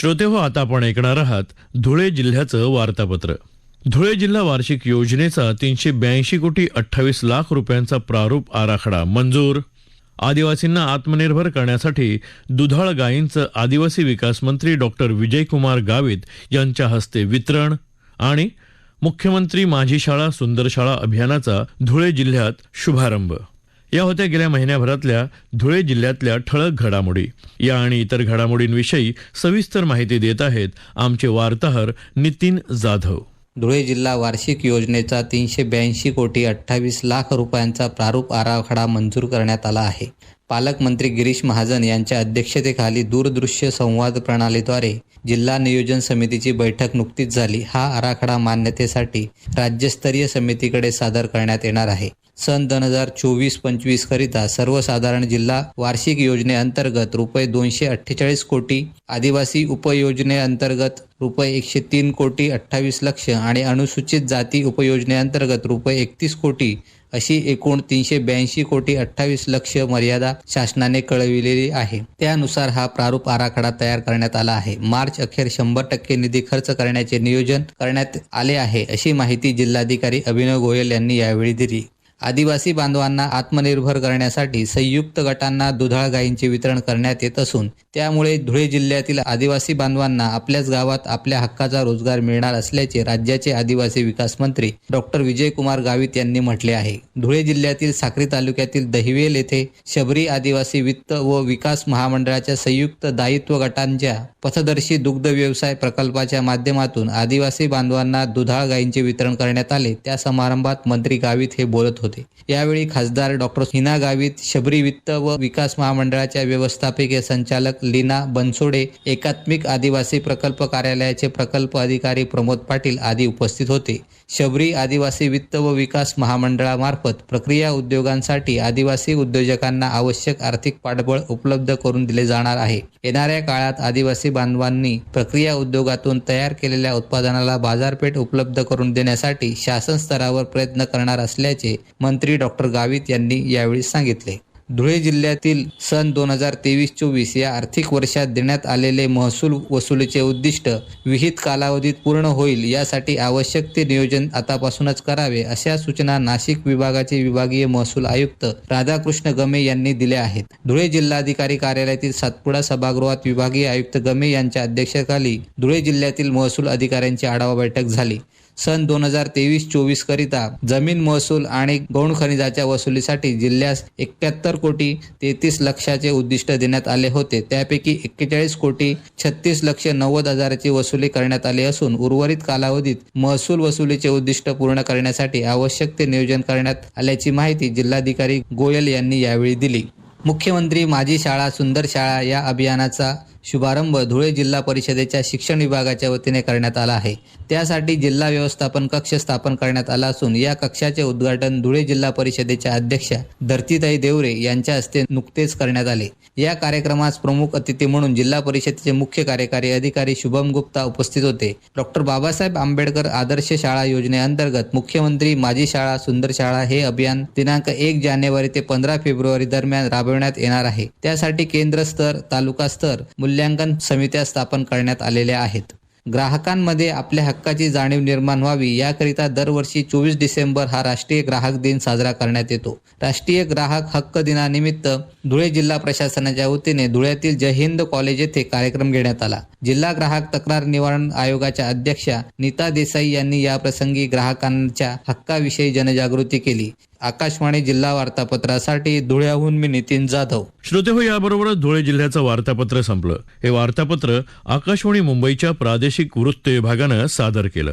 श्रोते हो आता आपण ऐकणार आहात धुळे जिल्ह्याचं वार्तापत्र. धुळे जिल्हा वार्षिक योजनेचा तीनशे ब्याऐंशी कोटी अठ्ठावीस लाख रुपयांचा प्रारूप आराखडा मंजूर. आदिवासींना आत्मनिर्भर करण्यासाठी दुधाळ गायींचं आदिवासी विकास मंत्री डॉक्टर विजयकुमार गावित यांच्या हस्ते वितरण आणि मुख्यमंत्री माझी शाळा सुंदर शाळा अभियानाचा धुळे जिल्ह्यात शुभारंभ. या होत्या गेल्या महिन्याभरातल्या धुळे जिल्ह्यातल्या ठळक घडामोडी. या आणि इतर घडामोडींविषयी सविस्तर माहिती देत आहेत आमचे वार्ताहर नितीन जाधव. धुळे जिल्हा वार्षिक योजनेचा तीनशे ब्याऐंशी कोटी अठ्ठावीस लाख रुपयांचा प्रारूप आराखडा मंजूर करण्यात आला आहे. पालकमंत्री गिरीश महाजन यांच्या अध्यक्षतेखाली दूरदृश्य संवाद प्रणालीद्वारे जिल्हा नियोजन समितीची बैठक नुकतीच झाली. हा आराखडा मान्यतेसाठी राज्यस्तरीय समितीकडे सादर करण्यात येणार आहे. सन दोन हजार चोवीस पंचवीस करिता सर्वसाधारण जिल्हा वार्षिक योजनेअंतर्गत रुपये दोनशे अठ्ठेचाळीस कोटी आदिवासी उपयोजनेअंतर्गत रुपये एकशे तीन कोटी अठ्ठावीस लक्ष आणि अनुसूचित जाती उपयोजनेअंतर्गत रुपये एकतीस कोटी अशी एकूण तीनशे ब्याऐंशी कोटी अठ्ठावीस लक्ष मर्यादा शासनाने कळविलेली आहे. त्यानुसार हा प्रारूप आराखडा तयार करण्यात आला आहे. मार्च अखेर शंभर टक्के निधी खर्च करण्याचे नियोजन करण्यात आले आहे अशी माहिती जिल्हाधिकारी अभिनव गोयल यांनी यावेळी दिली. आदिवासी बांधवांना आत्मनिर्भर करण्यासाठी संयुक्त गटांना दुधाळ गायींचे वितरण करण्यात येत असून त्यामुळे धुळे जिल्ह्यातील आदिवासी बांधवांना आपल्याच गावात आपल्या हक्काचा रोजगार मिळणार असल्याचे राज्याचे आदिवासी विकास मंत्री डॉक्टर विजयकुमार गावित यांनी म्हटले आहे. धुळे जिल्ह्यातील साक्री तालुक्यातील दहिवेल येथे शबरी आदिवासी वित्त व विकास महामंडळाच्या संयुक्त दायित्व गटांच्या पथदर्शी दुग्ध व्यवसाय प्रकल्पाच्या माध्यमातून आदिवासी बांधवांना दुधाळ गायींचे वितरण करण्यात आले. त्या समारंभात मंत्री गावित हे बोलत होते. होते. यावेळी खासदार डॉक्टर हिना गावित शबरी वित्त व विकास महामंडळाच्या व्यवस्थापकीय संचालक लीना बनसोडे एकात्मिक आदिवासी प्रकल्प कार्यालयाचे प्रकल्प अधिकारी प्रमोद पाटील आदी उपस्थित होते. शबरी आदिवासी वित्त व विकास महामंडळामार्फत प्रक्रिया उद्योगांसाठी आदिवासी उद्योजकांना आवश्यक आर्थिक पाठबळ उपलब्ध करून दिले जाणार आहे. येणाऱ्या काळात आदिवासी बांधवांनी प्रक्रिया उद्योगातून तयार केलेल्या उत्पादनाला बाजारपेठ उपलब्ध करून देण्यासाठी शासन स्तरावर प्रयत्न करणार असल्याचे मंत्री डॉक्टर गावित यांनी यावेळी सांगितले. धुळे जिल्ह्यातील सन दोन हजार तेवीस चोवीस या आर्थिक वर्षात देण्यात आलेले महसूल वसुलीचे उद्दिष्ट विहित कालावधीत पूर्ण होईल यासाठी आवश्यक ते नियोजन आतापासूनच करावे अशा सूचना नाशिक विभागाचे विभागीय महसूल आयुक्त राधाकृष्ण गमे यांनी दिल्या आहेत. धुळे जिल्हाधिकारी कार्यालयातील सातपुडा सभागृहात विभागीय आयुक्त गमे यांच्या अध्यक्षतेखाली धुळे जिल्ह्यातील महसूल अधिकाऱ्यांची आढावा बैठक झाली. सन दोन हजार तेवीस चोवीस करिता जमीन महसूल आणि गौण खनिजाच्या वसुलीसाठी जिल्ह्यास एक्क्याहत्तर कोटी तेहतीस लक्षाचे उद्दिष्ट देण्यात आले होते. त्यापैकी एक्केचाळीस कोटी छत्तीस लक्ष नव्वद हजाराची वसुली करण्यात आली असून उर्वरित कालावधीत महसूल वसुलीचे उद्दिष्ट पूर्ण करण्यासाठी आवश्यक ते नियोजन करण्यात आल्याची माहिती जिल्हाधिकारी गोयल यांनी यावेळी दिली. मुख्यमंत्री माझी शाळा सुंदर शाळा या अभियानाचा शुभारंभ धुळे जिल्हा परिषदेच्या शिक्षण विभागाच्या वतीने करण्यात आला आहे. त्यासाठी जिल्हा व्यवस्थापन कक्ष स्थापन करण्यात आला असून या कक्षाचे उद्घाटन धुळे जिल्हा परिषदेच्या अध्यक्षा धरतीताई देवरे यांच्या हस्ते नुकतेच करण्यात आले. या कार्यक्रमास प्रमुख अतिथी म्हणून जिल्हा परिषदेचे मुख्य कार्यकारी अधिकारी शुभम गुप्ता उपस्थित होते. डॉक्टर बाबासाहेब आंबेडकर आदर्श शाळा योजनेअंतर्गत मुख्यमंत्री माझी शाळा सुंदर शाळा हे अभियान दिनांक एक जानेवारी ते पंधरा फेब्रुवारी दरम्यान राबविण्यात येणार आहे. त्यासाठी केंद्र स्तर तालुका स्तर मूल्यांकन समित्या स्थापन करण्यात आलेल्या आहेत. ग्राहकांमध्ये आपल्या हक्काची जाणीव निर्माण व्हावी याकरिता दरवर्षी चोवीस डिसेंबर हा राष्ट्रीय ग्राहक दिन साजरा करण्यात येतो. राष्ट्रीय ग्राहक हक्क दिनानिमित्त धुळे जिल्हा प्रशासनाच्या वतीने धुळ्यातील जय हिंद कॉलेज येथे कार्यक्रम घेण्यात आला. जिल्हा ग्राहक तक्रार निवारण आयोगाच्या अध्यक्षा नीता देसाई यांनी याप्रसंगी ग्राहकांच्या हक्काविषयी जनजागृती केली. आकाशवाणी जिल्हा वार्तापत्रासाठी धुळ्याहून मी नितीन जाधव. श्रोते हो याबरोबरच धुळे जिल्ह्याचं वार्तापत्र संपलं. हे वार्तापत्र आकाशवाणी मुंबईच्या प्रादेशिक वृत्त विभागानं सादर केलं.